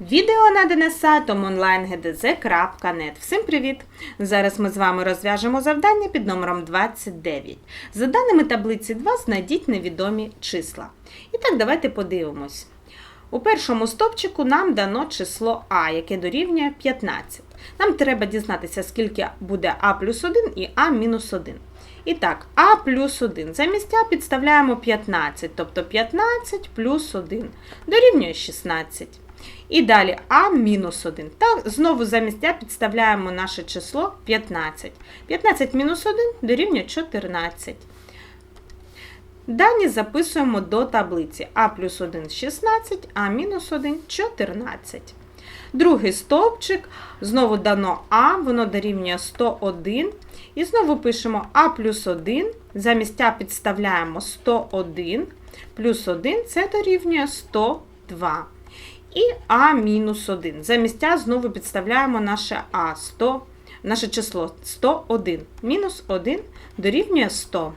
Відео надане сайтом onlinegdz.net. Всім привіт! Зараз ми з вами розв'яжемо завдання під номером 29. За даними таблиці 2 знайдіть невідомі числа. І так, давайте подивимось. У першому стопчику нам дано число А, яке дорівнює 15. Нам треба дізнатися, скільки буде А плюс 1 і А мінус 1. І так, А плюс 1. Замість А підставляємо 15, тобто 15 плюс 1 дорівнює 16. І далі А мінус 1. Так, знову замість А підставляємо наше число 15. 15 мінус 1 дорівнює 14. Дані записуємо до таблиці А плюс 1 16, А мінус 1 14. Другий стовпчик, знову дано А, воно дорівнює 101. І знову пишемо А плюс 1, замість А підставляємо 101, плюс 1 це дорівнює 102. І А-1. Замість А знову підставляємо наше А 100, наше число 101. Мінус 1 дорівнює 100.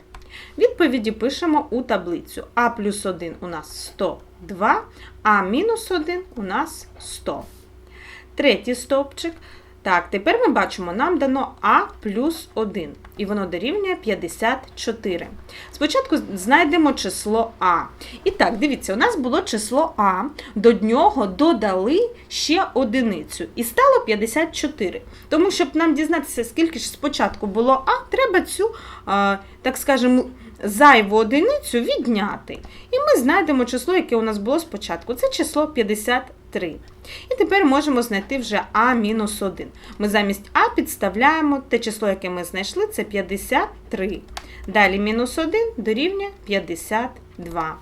Відповіді пишемо у таблицю. А плюс 1 у нас 102, а мінус 1 у нас 100. Третій стовпчик. Так, тепер ми бачимо, нам дано А плюс 1, і воно дорівнює 54. Спочатку знайдемо число А. І так, дивіться, у нас було число А, до нього додали ще одиницю, і стало 54. Тому, щоб нам дізнатися, скільки ж спочатку було А, треба цю, так скажемо, зайву одиницю відняти. І ми знайдемо число, яке у нас було спочатку. Це число 53. І тепер можемо знайти вже А-1. Ми замість А підставляємо те число, яке ми знайшли, це 53. Далі мінус 1 дорівнює 52.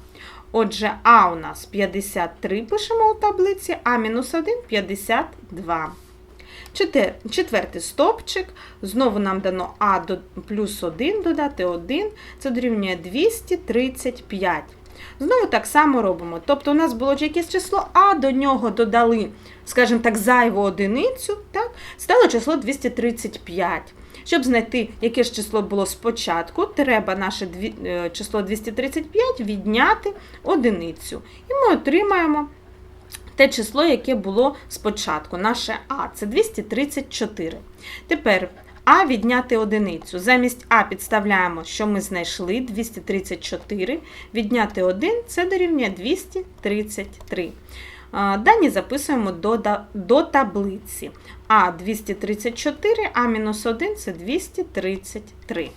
Отже, А у нас 53 пишемо у таблиці, а мінус 1 52. Четвертий стовпчик. Знову нам дано А плюс 1 додати 1, це дорівнює 235. Знову так само робимо. Тобто у нас було якесь число, а до нього додали, скажімо так, зайву одиницю, так? стало число 235. Щоб знайти, яке ж число було спочатку, треба наше е, число 235 відняти одиницю. І ми отримаємо те число, яке було спочатку, наше А, це 234. Тепер А відняти одиницю. Замість А підставляємо, що ми знайшли 234. Відняти 1 це дорівнює 233. Дані записуємо до, до таблиці. А 234, А-1 це 233.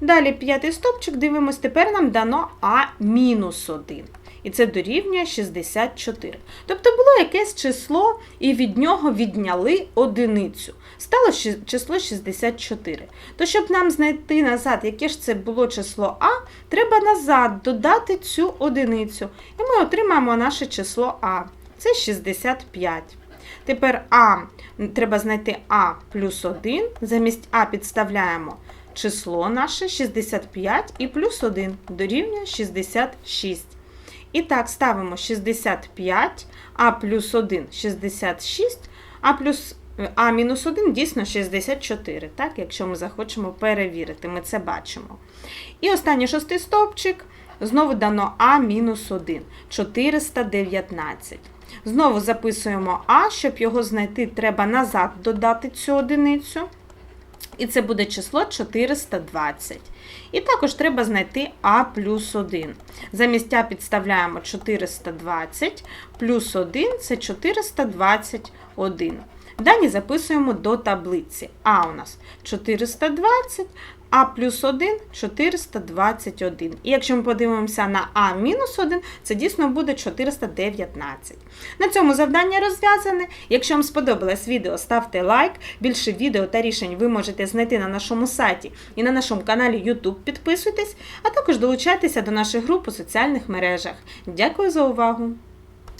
Далі п'ятий стопчик, дивимось, тепер нам дано А мінус 1. І це дорівнює 64. Тобто було якесь число, і від нього відняли одиницю. Стало число 64. То щоб нам знайти назад, яке ж це було число А, треба назад додати цю одиницю. І ми отримаємо наше число А. Це 65. Тепер А треба знайти А плюс 1. Замість А підставляємо число наше 65 і плюс 1 дорівнює 66. І так, ставимо 65, а плюс 1 66, а плюс а мінус 1 дійсно 64, так, якщо ми захочемо перевірити, ми це бачимо. І останній шостий стовпчик, знову дано А мінус 1, 419. Знову записуємо А, щоб його знайти, треба назад додати цю одиницю. І це буде число 420. І також треба знайти А плюс 1. Замість А підставляємо 420, плюс 1 це 421. Дані записуємо до таблиці. А у нас 420, А плюс 1 421. І якщо ми подивимося на А мінус 1, це дійсно буде 419. На цьому завдання розв'язане. Якщо вам сподобалось відео, ставте лайк. Більше відео та рішень ви можете знайти на нашому сайті і на нашому каналі YouTube. Підписуйтесь, а також долучайтеся до наших груп у соціальних мережах. Дякую за увагу!